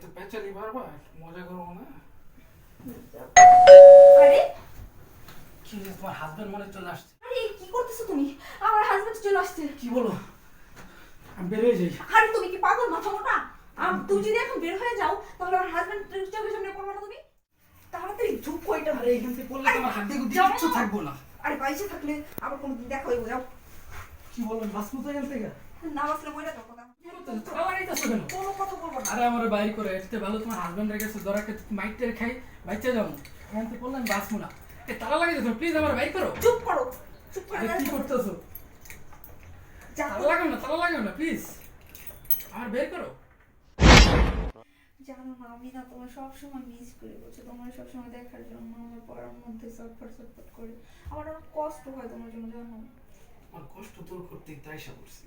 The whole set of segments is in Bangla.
এত পেঁচালি বারবার? মজা করব না? আরে! কি তোমার হাজবেন্ড মনে চলে আসছে। আরে কি করতেছো তুমি? আমার হাজবেন্ড চলে আসছে। কি বলো? আমি বেরিয়ে যাই। আরে তুমি কি পাগল? মাথা মোটা? আম- তুমি যদি এখন বের হয়ে যাও তাহলে আমার হাজবেন্ড চোখের সামনে পড়বে না তুমি? তাড়াতাড়ি ঝুঁক কইটা আরে এখান থেকে পড়লে তোমার হাত যাও। কিচ্ছু থাকব না। আরে বাইসে থাকলে আবার কোনোদিন দেখা হইব যাও। কি বলো বাসমু তো এখান থেকে? না বাসলে মরে যাও কথা তালা লাগাইতেছো কেন কোনো কথা বলব না। আরে আমার বাইর করে এতে ভালো তোমার হাজবেন্ড ধরাকে মাইকটের খাই বাইচে যাব। এখান থেকে পড়লে আমি না। এ লাগাইতেছো প্লিজ আমার বাইর করো। চুপ করো চুপ করে কি করতেছো? তালা লাগাও না তালা লাগাও না প্লিজ আমার বের করো। জানো না আমি না তোমার সবসময় মিস করি বলছো তোমার সবসময় দেখার জন্য আমার পড়ার মধ্যে চটপট চটপট করে। আমার অনেক কষ্ট হয় তোমার জন্য জানো? আমার কষ্ট দূর করতে তাই আশা করছি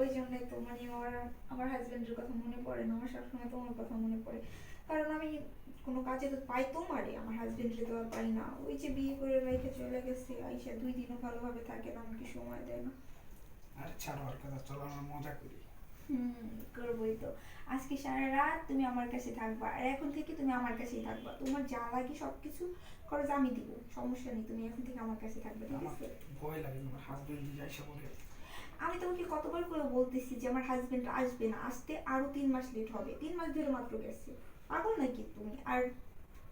ওই জন্যই তো মানে আমার আমার হাজবেন্ডের কথা মনে পড়ে না আমার সবসময় তোমার কথা মনে পড়ে। কারণ আমি কোনো কাজে তো পাই তোমারে আমার হাজবেন্ডকে তো আর পাই না। ওই যে বিয়ে করে রেখে চলে গেছে আইসা দুই দিনও ভালোভাবে থাকে না আমাকে সময় দেয় না। আরে ছাড়ো আর কথা চলো আমরা মজা করি। হুম করবোই তো। আজকে সারা রাত তুমি আমার কাছে থাকবা আর এখন থেকে তুমি আমার কাছেই থাকবা। তোমার যা লাগে সব কিছু খরচ আমি দিব সমস্যা নেই তুমি এখন থেকে আমার কাছে থাকবে ঠিক আছে? ভয় লাগে আমার হাজবেন্ড যদি আইসা বলে আমি তোমাকে কতবার করে বলতেছি যে আমার হাজবেন্ড আসবে না আসতে আরও তিন মাস লেট হবে। তিন মাস ধরে মাত্র গেছে। পাগল নাকি তুমি? আর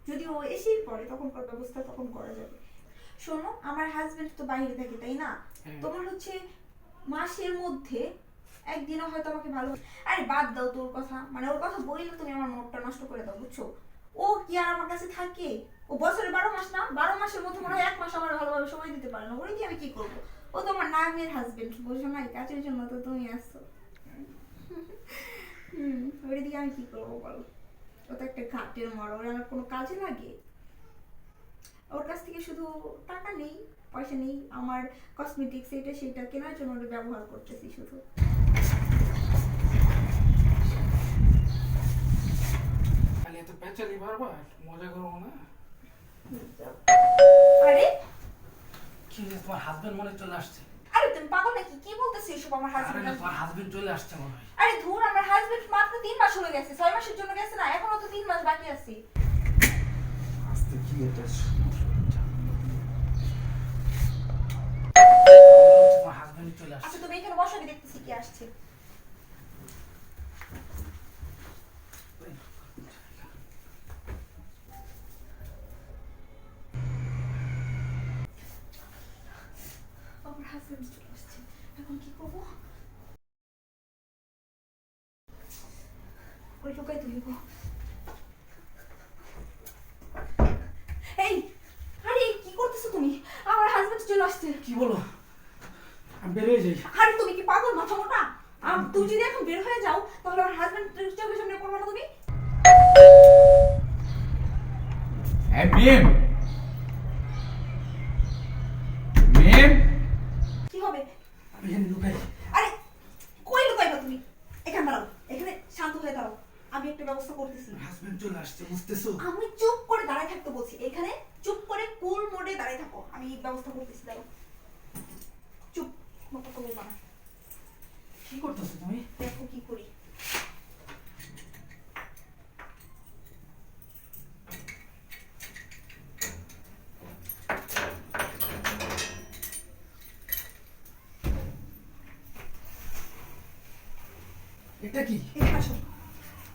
যদি ও এসেই পড়ে তখন ব্যবস্থা তখন করা যাবে। শোনো আমার হাজবেন্ড তো বাইরে থাকে তাই না? হ্যাঁ। তোমার হচ্ছে মাসের মধ্যে একদিনও হয়তো আমাকে ভালো আরে বাদ দাও তোর কথা। মানে ওর কথা বললে তুমি আমার মুডটা নষ্ট করে দাও বুঝছ? ও কি আর আমার কাছে থাকে? ও বছরে বারো মাস না বারো মাসের মধ্যে মনে হয় এক মাস আমার ভালোভাবে সময় দিতে পারে না। ওরে দিয়ে আমি কি করব? ও তো আমার নামের হাজবেন্ড বুঝছ না কাজের জন্য তো তুমি আসছো হুম ওরে দিয়ে আমি কি করব বলো? ও তো একটা ঘাটের মর ওর আমার কোনো কাজে লাগে? ওর কাছ থেকে শুধু টাকা নেই পয়সা নেই আমার কসমেটিক্স এটা সেটা কেনার জন্য ওটা ব্যবহার করতেছি শুধু। এত পেঁচালি বারবার মজা করব না? আরে কি হয়েছে, তোমার হাজবেন্ড মনে চলে আসছে। আরে তুমি পাগল নাকি? কি বলতেছিস এসব আমার আরে না হাজবেন্ড তোমার হাজবেন্ড চলে আসছে মনে হয়। আরে ধুর আমার হাজবেন্ড মাত্র তিন মাস হয়ে গেছে ছয় মাসের জন্য গেছে না এখনও তো তিন মাস বাকি আছে। আস্তে কি এটা? তোমার হাজবেন্ড চলে আসছে। আচ্ছা তুমি এখানে বসো আমি দেখতেছি কি আসছে। হাজবেন্ড চলে আসছে এখন কি করব ওই লুকাই তুলিব এই আরে কি করতেছো তুমি আমার হাজবেন্ড চলে আসছে কি বলো আমি বেরিয়ে যাই আরে তুমি কি পাগল মাথা মোটা আম- তুমি যদি এখন বের হয়ে যাও তাহলে আমার হাজবেন্ড চোখের সামনে পড়বে না তুমি এই মিম মিম কি হবে আমি এখানে লুকাই আরে কই লুকাইবা তুমি? এখানে দাঁড়াও এখানে শান্ত হয়ে দাঁড়াও। আমি একটা ব্যবস্থা করতেছি। হাজবেন্ড চলে আসছে বুঝতেছো? আমি চুপ করে দাঁড়ায় থাকতে বলছি। এখানে চুপ করে কুল মোডে দাঁড়ায় থাকো। আমি ব্যবস্থা করতেছি দাঁড়াও। চুপ মতো বলবা না। কি করতেছো তুমি? দেখো কি করি। এটা কি? আসো।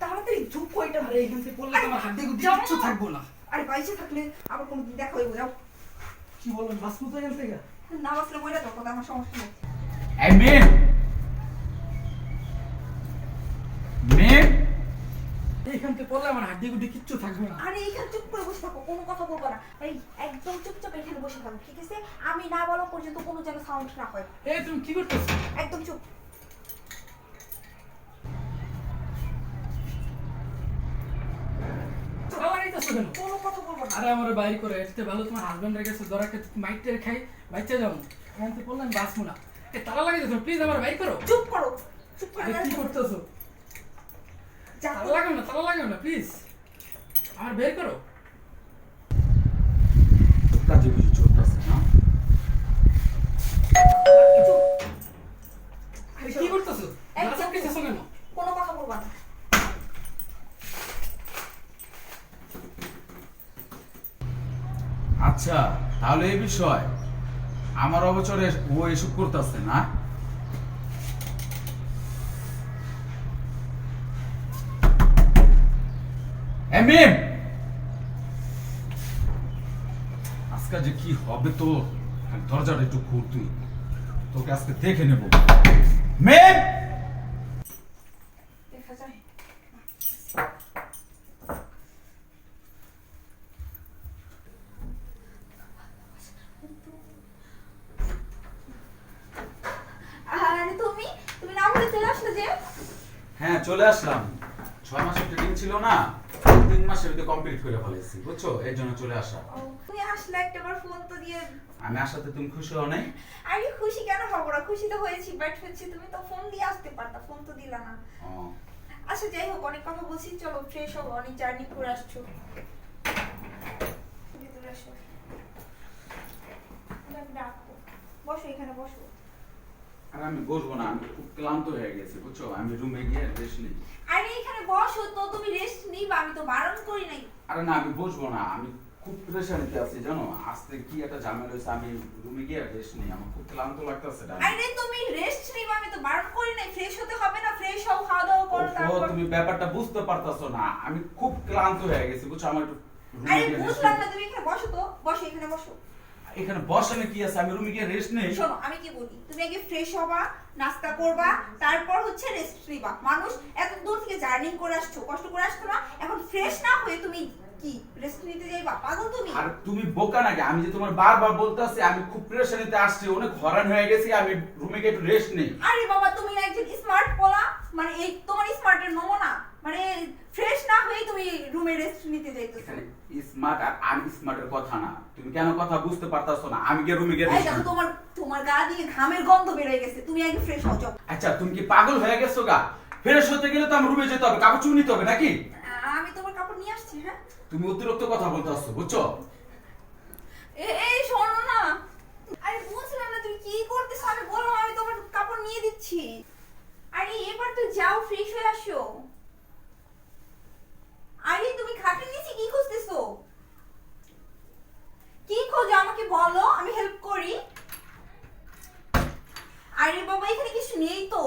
তাড়াতাড়ি কইটা আরে এখান থেকে পড়লে তোমার হাত দিয়ে কিচ্ছু। থাকব না। আরে বাইসে থাকলে আবার কোনোদিন দেখা হইব যাও। কি বলো বাসমু তো এখান থেকে? না বাসলে মরে যাও কথা আমার সমস্যা নেই। এই এইখান থেকে পড়লে আমার দিয়ে গুটি কিচ্ছু থাকবে না। আরে এখানে চুপ করে বসে থাকো কোনো কথা বলব না। এই একদম চুপচাপ এখানে বসে থাকো ঠিক আছে? আমি না বলা পর্যন্ত কোনো যেন সাউন্ড না হয়। এই তুমি কি করতেছো? একদম চুপ তালা লাগাইতেছো কেন? কোনো কথা বলব না। আরে আমার বাইর করে এতে ভালো তোমার হাজবেন্ড রেখেছে গেছে ধরাকে মাইকটের খাই বাইচে যাব এখান থেকে বললাম আমি বাসমু না। এ তালা লাগাইতেছো প্লিজ আমার বাইর করো। চুপ করো চুপ করে কি করতেছো? তারা লাগাও না তারা লাগাও না প্লিজ আমার বের করো। কাজে বুঝি চলতেছে না চুপ আরে কি করতেছো একদম গ্লাস আটকেছো কেন কোনো কথা বলবা না আচ্ছা তাহলে এই বিষয়। আমার অবচরে ও এসব করতেছে না। আজকে যে কি হবে তো দরজাটা একটু খুল তুই। তোকে আজকে দেখে নেব। মেম দেখা যায় আরে তুমি তুমি না বলে চলে আসলে যে হ্যাঁ চলে আসলাম। ছয় মাসের ট্রেনিং ছিল না তিন মাসের ভিতরে কমপ্লিট করে ফেলেছি বুঝছ? এর জন্য চলে আসা। তুমি আসলে একটা বার ফোন তো দিয়ে আমি আসাতে তুমি খুশি হও নাই? আরে খুশি কেন হব না? খুশি তো হয়েছি বাট হচ্ছে তুমি তো ফোন দিয়ে আসতে পারতা ফোন তো দিলা না। আচ্ছা যাই হোক অনেক কথা বলছি চলো ফ্রেশ হব অনেক জার্নি করে আসছো। ভিতরে আসো। বসো এখানে বসো। আর আমি বসবো না আমি খুব ক্লান্ত হয়ে গেছি বুঝছ? আমি রুমে গিয়ে রেস্ট নিই। আরে এখানে বসো তো তুমি রেস্ট নিবা আমি তো বারণ করি নাই। আরে না আমি বসবো না আমি খুব প্রেশারিতে আছি জানো? আজকে কি একটা ঝামেলা হয়েছে আমি রুমে গিয়ে রেস্ট নিই আমার খুব ক্লান্ত লাগতেছে আরে তুমি রেস্ট নিবা আমি তো বারণ করি নাই ফ্রেশ হতে হবে না ফ্রেশ হও খাওয়া দাওয়া করো তারপর তুমি ব্যাপারটা বুঝতে পারতাছো না আমি খুব ক্লান্ত হয়ে গেছি বুঝছ? আমার একটু আরে বুঝলাম না তুমি এখানে বসো তো বসো এখানে বসো। এখানে বসানে কি আছে? আমি রুমে গিয়ে রেস্ট নেই। শোনো আমি কি বলি? তুমি আগে ফ্রেশ হবা নাস্তা করবা তারপর হচ্ছে রেস্ট নিবা। মানুষ এত দূর থেকে জার্নি করে আসছো কষ্ট করে আসছো না? এখন ফ্রেশ না হয়ে তুমি কি রেস্ট নিতে যাইবা? পাগল তুমি? আর তুমি বোকা নাকি? আমি যে তোমার বারবার বলতেছি আমি খুব প্রেশারিতে আসছি অনেক হরান হয়ে গেছি আমি রুমে গিয়ে একটু রেস্ট নেই। আরে বাবা তুমি একজন স্মার্ট পোলা? মানে এই তোমার স্মার্টের নমুনা। মানে ফ্রেশ না হয়ে তুমি রুমে রেস্ট নিতে এখানে স্মার্ট আর আনস্মার্টের কথা না। তুমি কেন কথা বুঝতে পারতাছো না? আমি গিয়ে রুমে গিয়ে এই দেখো তোমার তোমার গা দিয়ে ঘামের গন্ধ বেরিয়ে গেছে। তুমি আগে ফ্রেশ হও আচ্ছা তুমি কি পাগল হয়ে গেছো গা? ফ্রেশ হতে গেলে তো আমার রুমে যেতে হবে কাপড় চুপ নিতে হবে নাকি? আমি তোমার কাপড় নিয়ে আসছি হ্যাঁ। তুমি অতিরিক্ত কথা বলতে আসছো বুঝছ? এই শোনো না। আরে বুঝলাম না তুমি কি করতেছো? আমি বললাম আমি তোমার কাপড় নিয়ে দিচ্ছি। আরে এবার তো যাও ফ্রেশ হয়ে আসো। আরে তুমি খাটের নিচে কি খুঁজতেছো? কি খোঁজো আমাকে বলো আমি হেল্প করি। আরে বাবা এখানে কিছু নেই তো।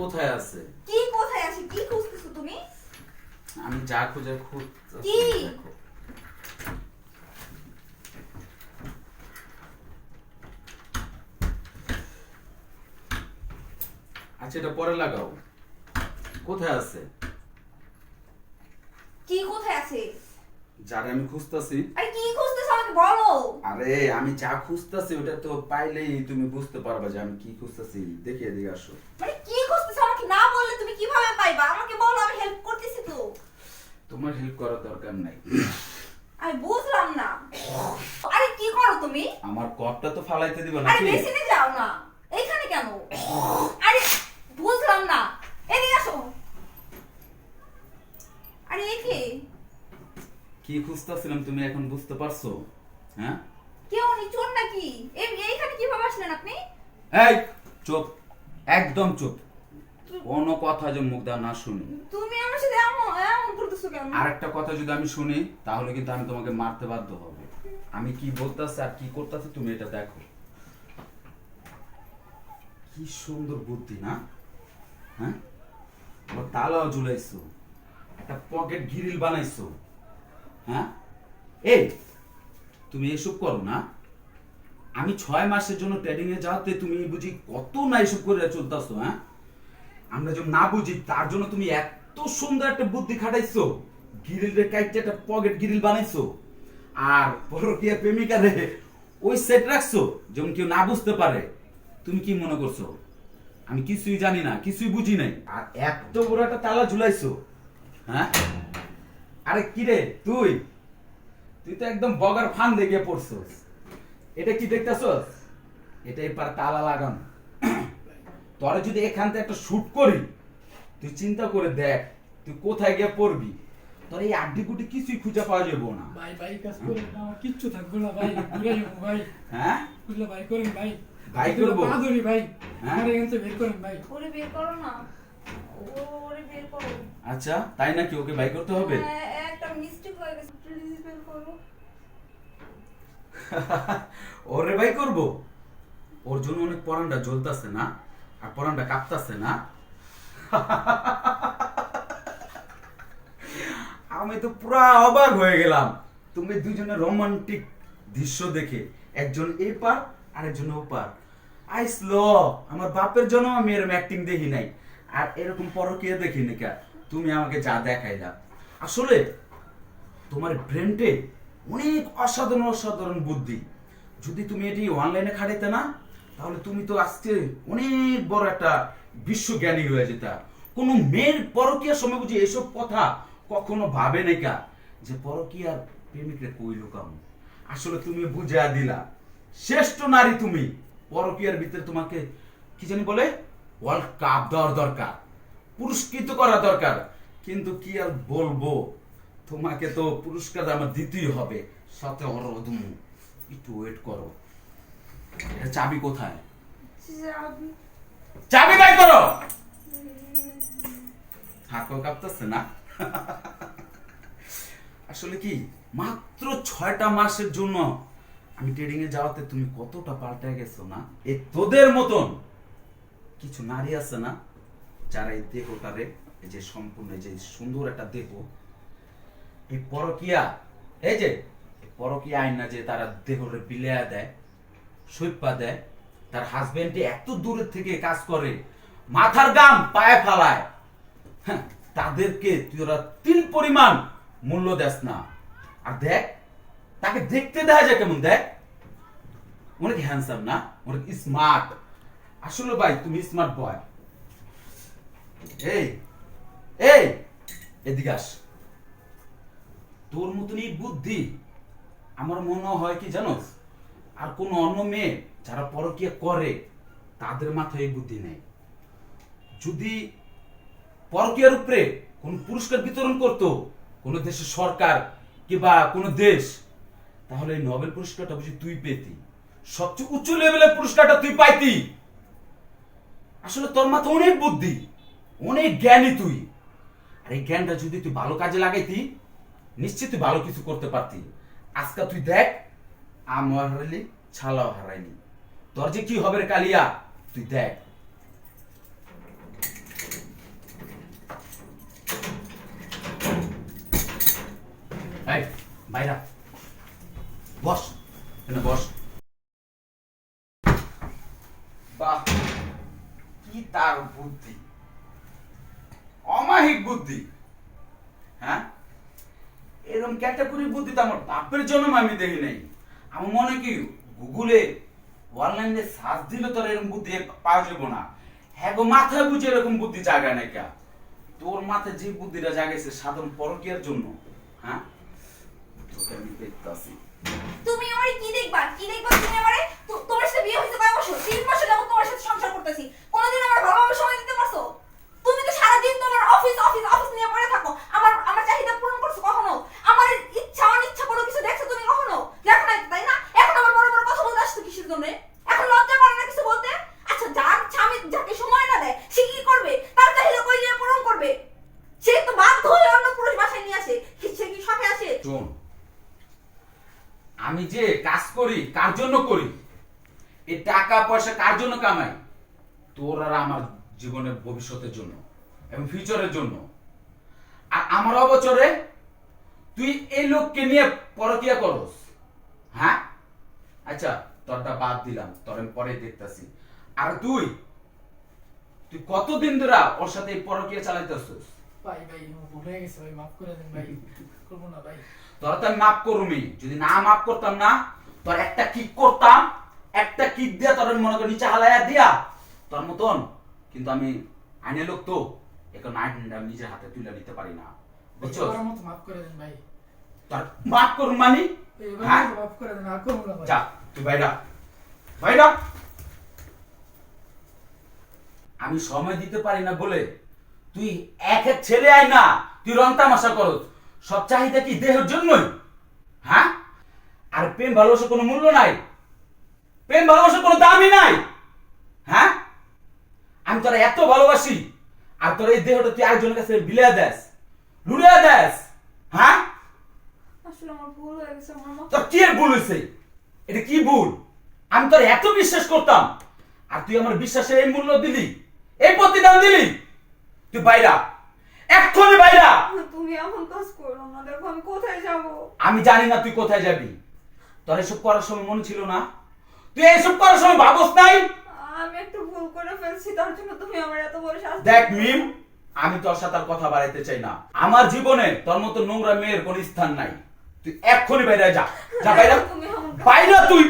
কোথায় আছে? কি কোথায় আছে? কি খুঁজতেছো তুমি? আমি যা খুঁজে খুঁজ কি? আচ্ছা এটা পরে লাগাও। কোথায় আছে? আছে যারে আমি খুঁজতাছি। আরে কি খুঁজতেছো আমাকে বলো। আরে আমি যা খুঁজতাছি ওটা তো পাইলেই তুমি বুঝতে পারবা যে আমি কি খুঁজতাছি। দেখে এদিকে আসো। মানে কি খুঁজতেছো? আমাকে না বললে তুমি কীভাবে পাইবা? আমাকে বলো আমি হেল্প করতেছি তো। তোমার হেল্প করার দরকার নাই। আমি বুঝলাম না। আরে কি করো তুমি? আমার কপটা তো ফালাইতে দিবা আরে নাকি? বেসিনে যাও না এইখানে কেন আরে বুঝলাম না এদিকে আসো আরে একে কি খুঁজতাছিলাম তুমি এখন বুঝতে পারছ? হ্যাঁ? কেউ নি চোর নাকি? এই- এইখানে কীভাবে আসলেন আপনি? এই চুপ একদম চুপ। কোনো কথা যে মুখ দেওয়া না শুনি। তুমি আমার সাথে এমন এমন করতেছো কেন? আর একটা কথা যদি আমি শুনি তাহলে কিন্তু আমি তোমাকে মারতে বাধ্য হব। আমি কি বলতাছি আর কি করতেছি তুমি এটা দেখো। কি সুন্দর বুদ্ধি না? হ্যাঁ? আবার তালাও ঝুলাইছো। একটা পকেট গ্রিল বানাইছো। হ্যাঁ? এই তুমি এসব করো না। আমি ছয় মাসের জন্য ট্রেডিং এ যাওয়াতে তুমি বুঝি কত না এসব করে চলতেছো হ্যাঁ? আমরা যখন না বুঝি, তার জন্য তুমি এত সুন্দর একটা বুদ্ধি খাটাইছো গ্রিলের কাইটে একটা পকেট গ্রিল বানাইছো, আর পরকীয়া প্রেমিকারে ওই সেট রাখছো, যেমন কেউ না বুঝতে পারে। তুমি কি মনে করছ? আমি কিছুই জানি না, কিছুই বুঝি নাই। আর এত বড় একটা তালা ঝুলাইছো হ্যাঁ? আরে কি রে, তুই? তুই তো একদম বগার ফান দেখে পড়ছস। এটা কি দেখতেছস? এটা এবার তালা লাগানো। তোরা যদি এখান থেকে একটা শুট করি তুই চিন্তা করে দেখ তুই কোথায় গিয়ে পড়বি। তোর এই আড্ডি গুটি কিছুই খুঁজে পাওয়া যাব না। ভাই ভাই কাজ করে আমার কিচ্ছু থাকবে না ভাই। ঘুরে যাব ভাই। হ্যাঁ? বুঝলে ভাই করেন ভাই। ভাই করব? পা ধরি ভাই। হ্যাঁ? এখান থেকে বের করেন ভাই। ওরে বের করো না। ওরে বের করো। আচ্ছা তাই নাকি? ওকে বাই করতে হবে? হ্যাঁ, একটা মিস্টেক হয়ে গেছে। প্লিজ বের করো। ওরে ভাই করব? ওর জন্য অনেক পরানটা জ্বলতাছে না আর পরানটা কাঁপতাছে না। আমি তো পুরা অবাক হয়ে গেলাম। তুমি দুজনের রোমান্টিক দৃশ্য দেখে একজন এ পার আরেকজন ও পার। আইস ল আমার বাপের জন্য আমি এরকম অ্যাক্টিং দেখি নাই। আর এরকম পরকীয়া দেখি নাকি তুমি আমাকে যা দেখাইলা আসলে তোমার ব্রেনটে অনেক অসাধারণ অসাধারণ বুদ্ধি। যদি তুমি এটি অনলাইনে খাটাইতে না, তাহলে তুমি তো আজকে অনেক বড় একটা বিশ্বজ্ঞানী হয়ে যেতা। কোনো মেয়ের পরকীয়ার সময় বুঝি এসব কথা কখনো ভাবে নাই কা? যে পরকীয়ার প্রেমিকরে কইল কাম আসলে তুমি বুঝা দিলা। শ্রেষ্ঠ নারী তুমি। পরকীয়ার ভিতরে তোমাকে কি জানি বলে? ওয়ার্ল্ড কাপ দেওয়ার দরকার, পুরস্কৃত করা দরকার। কিন্তু কি আর বলব? তোমাকে তো পুরস্কার আমার দিতেই হবে। সাথে অরদম একটু ওয়েট করো। চাবি কোথায়? চাবি বাই করো! হাতও কাঁপতেছে না? আসলে কি, মাত্র ছয়টা মাসের জন্য আমি ট্রেডিং এ যাওয়াতে তুমি কতটা পাল্টে গেছো না? এ তোদের মতন। কিছু নারী আছে না যারা এই দেহটারে এই যে সম্পূর্ণ যে সুন্দর একটা দেহ এই পরকিয়া এই যে পরকিয়া আইন না যে তারা দেহরে বিলেয়া দেয় সৈপা দেয় তার হাজবেন্ডে এত দূরের থেকে কাজ করে মাথার গাম পায়ে ফালায়। হ্যাঁ, তাদেরকে তুই ওরা তিন পরিমাণ মূল্য দেস না। আর দেখ তাকে দেখতে দেখা যায় কেমন দেখ। অনেক হ্যান্ডসাম না অনেক স্মার্ট আসলে ভাই, তুমি স্মার্ট বয় এই এই, এদিকে আস। তোর মতনই বুদ্ধি, আমার মনে হয় কি জানোস আর কোন অন্য মেয়ে যারা পরকীয়া করে, তাদের মাথায় বুদ্ধি নেই। যদি পরকিয়ার উপরে কোন পুরস্কার বিতরণ করতো কোন দেশের সরকার কিংবা কোন দেশ, তাহলে এই নোবেল পুরস্কারটা বুঝি তুই পেতি। সবচেয়ে উঁচু লেভেলের পুরস্কারটা তুই পাইতি। আসলে তোর মাথা অনেক বুদ্ধি, অনেক জ্ঞানী তুই। আর এই জ্ঞানটা যদি তুই ভালো কাজে লাগাইতি নিশ্চিত তুই ভালো কিছু করতে পারতি। আজকে তুই দেখ আমার হারাইলি, ছালাও হারাইনি তোর যে কি হবে রে কালিয়া, তুই দেখ। বাইরা বস এখানে বস বাহ কি তার বুদ্ধি। অমাহিক বুদ্ধি। হ্যাঁ? এরকম ক্যাটাগরির বুদ্ধি তো আমার বাপের জন্ম আমি দেখি নাই। আমার মনে কি, গুগলে অনলাইনে সার্চ দিলে তোর এরকম বুদ্ধি পাওয়া যাব না। হ্যাঁ গো, মাথায় বুঝে এরকম বুদ্ধি জাগায় না কে। তোর মাথায় যে বুদ্ধিটা জাগাইছে সাধারণ পরকিয়ার জন্য হ্যাঁ? তোকে আমি দেখতাছি। তুমি আমারে কি দেখবা? কি দেখবা তুমি আমারে? তোমার সাথে বিয়ে হয়েছে কয় বছর, তিন বছর যাবত তোমার সাথে সংসার করতেছি। কোনোদিন আমার সময় দিতে পারছ? তুমি তো সারাদিন তোমার অফিস অফিস অফিস নিয়ে পড়ে থাকো। আমার আমার চাহিদা পূরণ করছ কখনো? আমার ইচ্ছা, অনিচ্ছা কোনো কিছু দেখছ তুমি কখনো? দেখো না তাই না? এখন আমার বড় বড় কথা বলতে আসছো কিসের জন্য? এখন লজ্জা করে না কিছু বলতে? আচ্ছা যার স্বামী যাকে সময় না দেয়, সে কি করবে? তার চাহিদা কই নিয়ে পূরণ করবে? সে তো বাধ্য হয়ে অন্য পুরুষ বাসায় নিয়ে আসে। সে কি শখে আসে? আমি যে কাজ করি, কার জন্য করি? এই টাকা পয়সা কার জন্য কামাই? তোর আর আমার জীবনের ভবিষ্যতের জন্য এবং ফিউচারের জন্য। আর আমার অবচরে তুই এই লোককে নিয়ে পরকিয়া করস। হ্যাঁ? আচ্ছা তোরটা বাদ দিলাম তোর আমি পরে দেখতাছি। আর তুই তুই কতদিন ধরে ওর সাথে পরকিয়া চালাইতেছিস? ভাই ভাই ভুল গেছে ভাই মাফ করে দেন ভাই করব না ভাই। তোরা তো মাফ করুমি যদি না মাফ করতাম না তোর একটা কিক করতাম একটা কিক দিয়া তোর মনে কর নিচে হালাইয়া দিয়া তোর মতন কিন্তু আমি আইনের লোক তো এখন আইনটা আমি নিজের হাতে তুলে নিতে পারি না। বুঝছ মাফ করে দেন ভাই। তোর মাফ করুন মানি? হ্যাঁ? মাফ করে দেন আর করব না যা তুই বাইরা বাইরা আমি সময় দিতে পারি না বলে তুই এক এক ছেলে আয় না তুই রং তামাশা করস। সব চাহিদা কি দেহের জন্যই? হ্যাঁ? আর প্রেম ভালোবাসার কোনো মূল্য নাই। প্রেম ভালোবাসার কোনো দামই নাই। আমি তোরা এত ভালোবাসি আর তোর এই দেহটা তুই আরেকজনের কাছে বিলিয়া দেস লুড়িয়া দেস হ্যাঁ? আসলে আমার ভুল হয়ে গেছে আমার তোর কি ভুল হয়েছে এটা কি ভুল? আমি তোর এত বিশ্বাস করতাম আর তুই আমার বিশ্বাসের এই মূল্য দিলি এই প্রতিদান দিলি। তুই বাইরা এক্ষুনি বাইরা। তুমি এমন কাজ করো না দেখো আমি কোথায় যাব। আমি জানি না তুই কোথায় যাবি। তোর এসব করার সময় মনে ছিল না? তুই এইসব করার সময় ভাবস নাই? আমি একটু ভুল করে ফেলছি তার জন্য তুমি আমার এত বড় শাস্তি দেখ মিম আমি তোর সাথে আর কথা বাড়াইতে চাই না। আমার জীবনে তোর মতো নোংরা মেয়ের কোন স্থান নাই। তুই এক্ষুনি বাইরে যা। যা বাইরে তুমি বাইরে তুই